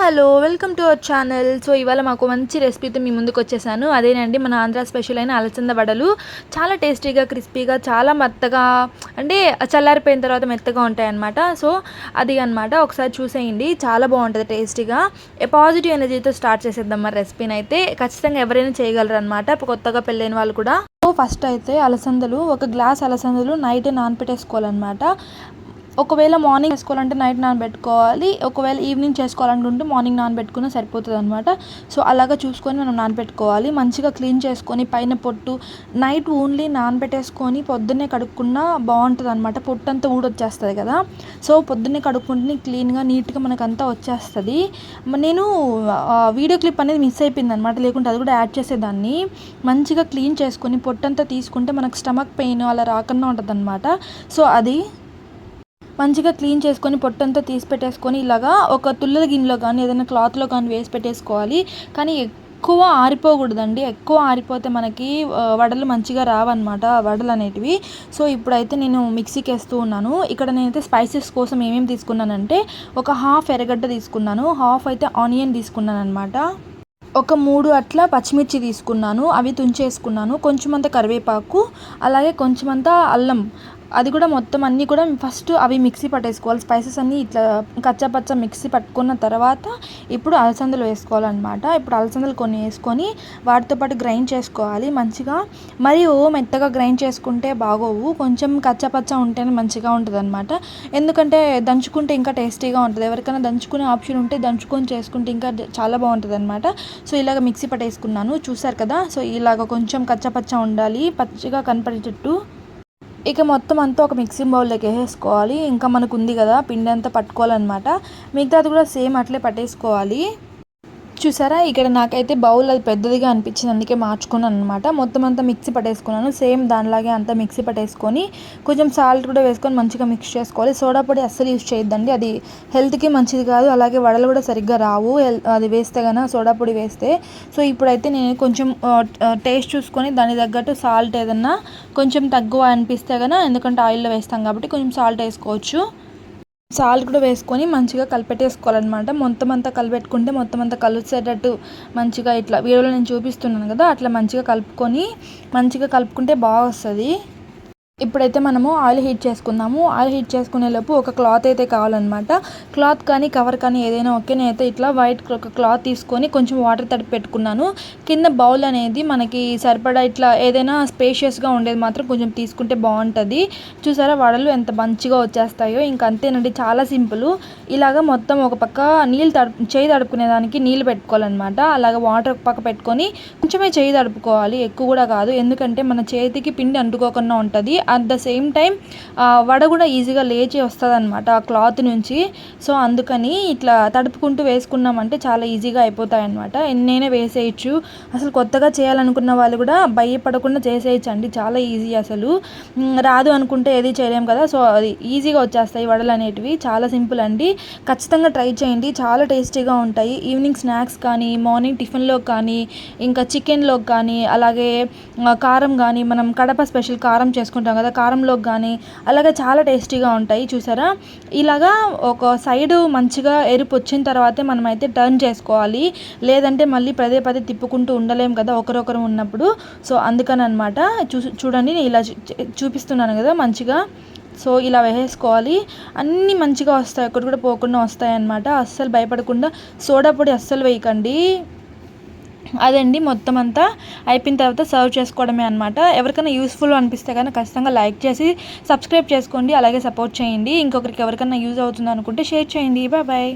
Hello welcome to our channel. So ఇవాళ మాకు మంచి రెసిపీతో మీ ముందుకు వచ్చేసాను. అదేనండి మన ఆంధ్ర స్పెషల్ అయిన అలసంద వడలు. చాలా టేస్టీగా క్రిస్పీగా చాలా మెత్తగా అంటే చల్లారిపోయిన తర్వాత మెత్తగా ఉంటాయన్నమాట. సో అది అనమాట ఒకసారి చూసేయండి. చాలా బాగుంటుంది టేస్టీగా. పాజిటివ్ ఎనర్జీతో స్టార్ట్ చేసేద్దాం మరి రెసిపీని అయితే ఖచ్చితంగా ఎవరైనా చేయగలరు అనమాట కొత్తగా పెళ్ళైన వాళ్ళు కూడా. ఫస్ట్ అయితే అలసందలు ఒక గ్లాస్ అలసందలు నైట్ నానపెట్టేసుకోవాలన్నమాట. ఒకవేళ మార్నింగ్ చేసుకోవాలంటే నైట్ నానబెట్టుకోవాలి. ఒకవేళ ఈవినింగ్ చేసుకోవాలనుకుంటే మార్నింగ్ నానబెట్టుకున్నా సరిపోతుంది అనమాట సో అలాగా చూసుకొని మనం నానబెట్టుకోవాలి. మంచిగా క్లీన్ చేసుకొని పైన పొట్టు నైట్ ఓన్లీ నానబెట్టేసుకొని పొద్దున్నే కడుక్కున్నా బాగుంటుంది అనమాట పొట్టు అంతా ఊడొచ్చేస్తుంది కదా. సో పొద్దున్నే కడుక్కుంటే క్లీన్గా నీట్గా మనకంతా వచ్చేస్తుంది. నేను వీడియో క్లిప్ అనేది మిస్ అయిపోయింది అనమాట లేకుంటే అది కూడా యాడ్ చేసేదాన్ని. మంచిగా క్లీన్ చేసుకొని పొట్టంతా తీసుకుంటే మనకు స్టమక్ పెయిన్ అలా రాకుండా ఉంటుంది అనమాట సో అది మంచిగా క్లీన్ చేసుకొని పొట్టంతా తీసి పెట్టేసుకొని ఇలాగా ఒక తుల్లల గిన్నెలో కానీ ఏదైనా క్లాత్లో కానీ వేసి పెట్టేసుకోవాలి. కానీ ఎక్కువ ఆరిపోకూడదండి. ఎక్కువ ఆరిపోతే మనకి వడలు మంచిగా రావన్నమాట వడలు అనేటివి. సో ఇప్పుడైతే నేను మిక్సీకి వేస్తూ ఉన్నాను. ఇక్కడ నేనైతే స్పైసెస్ కోసం ఏమేమి తీసుకున్నానంటే ఒక హాఫ్ ఎర్రగడ్డ తీసుకున్నాను. హాఫ్ అయితే ఆనియన్ తీసుకున్నాను అనమాట ఒక మూడు అట్లా పచ్చిమిర్చి తీసుకున్నాను. అవి తుంచేసుకున్నాను. కొంచెం అంత కరివేపాకు అలాగే కొంచెం అంతా అల్లం. అది కూడా మొత్తం అన్నీ కూడా ఫస్ట్ అవి మిక్సీ పట్టేసుకోవాలి. స్పైసెస్ అన్నీ ఇట్లా కచ్చపచ్చ మిక్సీ పట్టుకున్న తర్వాత ఇప్పుడు అలసందలు వేసుకోవాలన్నమాట. ఇప్పుడు అలసందలు కొన్ని వేసుకొని వాటితో పాటు గ్రైండ్ చేసుకోవాలి మంచిగా. మరియు మెత్తగా గ్రైండ్ చేసుకుంటే బాగోవు. కొంచెం కచ్చపచ్చ ఉంటేనే మంచిగా ఉంటుంది అనమాట ఎందుకంటే దంచుకుంటే ఇంకా టేస్టీగా ఉంటుంది. ఎవరికైనా దంచుకునే ఆప్షన్ ఉంటే దంచుకొని చేసుకుంటే ఇంకా చాలా బాగుంటుంది అనమాట సో ఇలాగ మిక్సీ పట్టేసుకున్నాను. చూసారు కదా? సో ఇలాగ కొంచెం కచ్చపచ్చ ఉండాలి. పచ్చిగా కనపడేటట్టు ఇక మొత్తం అంతా ఒక మిక్సింగ్ బౌల్లోకి వేసేసుకోవాలి. ఇంకా మనకు ఉంది కదా పిండి అంతా పట్టుకోవాలన్నమాట. మిగతాది కూడా సేమ్ అట్లే పట్టేసుకోవాలి. చూసారా? ఇక్కడ నాకైతే బౌల్ అది పెద్దదిగా అనిపించింది. అందుకే మార్చుకున్నాను అనమాట మొత్తం అంతా మిక్సీ పట్టేసుకున్నాను. సేమ్ దానిలాగే అంతా మిక్సీ పట్టేసుకొని కొంచెం సాల్ట్ కూడా వేసుకొని మంచిగా మిక్స్ చేసుకోవాలి. సోడా పొడి అస్సలు యూజ్ చేయొద్దండి. అది హెల్త్కి మంచిది కాదు. అలాగే వడలు కూడా సరిగ్గా రావు. అది వేస్తే కన్నా సోడా పొడి వేస్తే. సో ఇప్పుడైతే నేను కొంచెం టేస్ట్ చూసుకొని దాని తగ్గట్టు సాల్ట్ ఏదన్నా కొంచెం తక్కువ అనిపిస్తే కన్నా ఎందుకంటే ఆయిల్లో వేస్తాం కాబట్టి కొంచెం సాల్ట్ వేసుకోవచ్చు. సాల్ట్ కూడా వేసుకొని మంచిగా కలిపెట్టేసుకోవాలన్నమాట. మొత్తం అంతా కలిపెట్టుకుంటే మొత్తం అంతా కలిసేటట్టు మంచిగా ఇట్లా వీడియోలో నేను చూపిస్తున్నాను కదా అట్లా మంచిగా కలుపుకొని మంచిగా కలుపుకుంటే బాగా వస్తుంది. ఇప్పుడైతే మనము ఆయిల్ హీట్ చేసుకుందాము. ఆయిల్ హీట్ చేసుకునే లోపు ఒక క్లాత్ అయితే కావాలన్నమాట. క్లాత్ కానీ కవర్ కానీ ఏదైనా ఓకే. నేనైతే ఇట్లా వైట్ ఒక క్లాత్ తీసుకొని కొంచెం వాటర్ తడిపి పెట్టుకున్నాను. కింద బౌల్ అనేది మనకి సరిపడా ఇట్లా ఏదైనా స్పేషియస్గా ఉండేది మాత్రం కొంచెం తీసుకుంటే బాగుంటుంది. చూసారా వడలు ఎంత మంచిగా వచ్చేస్తాయో. ఇంక అంతేనండి చాలా సింపుల్. ఇలాగ మొత్తం ఒక పక్క నీళ్ళు తడుపు చేయి తడుపుకునే దానికి నీళ్ళు పెట్టుకోవాలన్నమాట. అలాగ వాటర్ ఒక పక్క పెట్టుకొని కొంచెమే చేయి తడుపుకోవాలి. ఎక్కువ కూడా కాదు. ఎందుకంటే మన చేతికి పిండి అంటుకోకుండా ఉంటుంది. అట్ ద సేమ్ టైం వడ కూడా ఈజీగా లేచి వస్తుంది అనమాట ఆ క్లాత్ నుంచి. సో అందుకని ఇట్లా తడుపుకుంటూ వేసుకున్నామంటే చాలా ఈజీగా అయిపోతాయి అనమాట ఎన్నైనా వేసేయచ్చు. అసలు కొత్తగా చేయాలనుకున్న వాళ్ళు కూడా భయపడకుండా చేసేయచ్చు అండి చాలా ఈజీ అసలు. రాదు అనుకుంటే ఏది చేయలేం కదా. సో అది ఈజీగా వచ్చేస్తాయి వడలు అనేటివి. చాలా సింపుల్ అండి. ఖచ్చితంగా ట్రై చేయండి. చాలా టేస్టీగా ఉంటాయి. ఈవినింగ్ స్నాక్స్ కానీ మార్నింగ్ టిఫిన్లో కానీ ఇంకా చికెన్లో కానీ అలాగే కారం కానీ మనం కడప స్పెషల్ కారం చేసుకుంటాం కదా కారంలోకి కానీ అలాగే చాలా టేస్టీగా ఉంటాయి చూసారా? ఇలాగా ఒక సైడ్ మంచిగా ఎరుపు వచ్చిన తర్వాతే మనమైతే టర్న్ చేసుకోవాలి. లేదంటే మళ్ళీ పదే పదే తిప్పుకుంటూ ఉండలేం కదా ఒకరొకరు ఉన్నప్పుడు. సో అందుకని అనమాట చూ చూడండి నేను ఇలా చూపిస్తున్నాను కదా మంచిగా. సో ఇలా వేసేసుకోవాలి. అన్నీ మంచిగా వస్తాయి ఎక్కడ కూడా పోకుండా వస్తాయి అన్నమాట అస్సలు భయపడకుండా సోడా పొడి అస్సలు వేయకండి. అదండి మొత్తం అంతా అయిపోయిన తర్వాత సర్వ్ చేసుకోవడమే అనమాట ఎవరికైనా యూస్ఫుల్ అనిపిస్తే కానీ ఖచ్చితంగా లైక్ చేసి సబ్స్క్రైబ్ చేసుకోండి అలాగే సపోర్ట్ చేయండి. ఇంకొకరికి ఎవరికైనా యూజ్ అవుతుంది అనుకుంటే షేర్ చేయండి. Bye bye.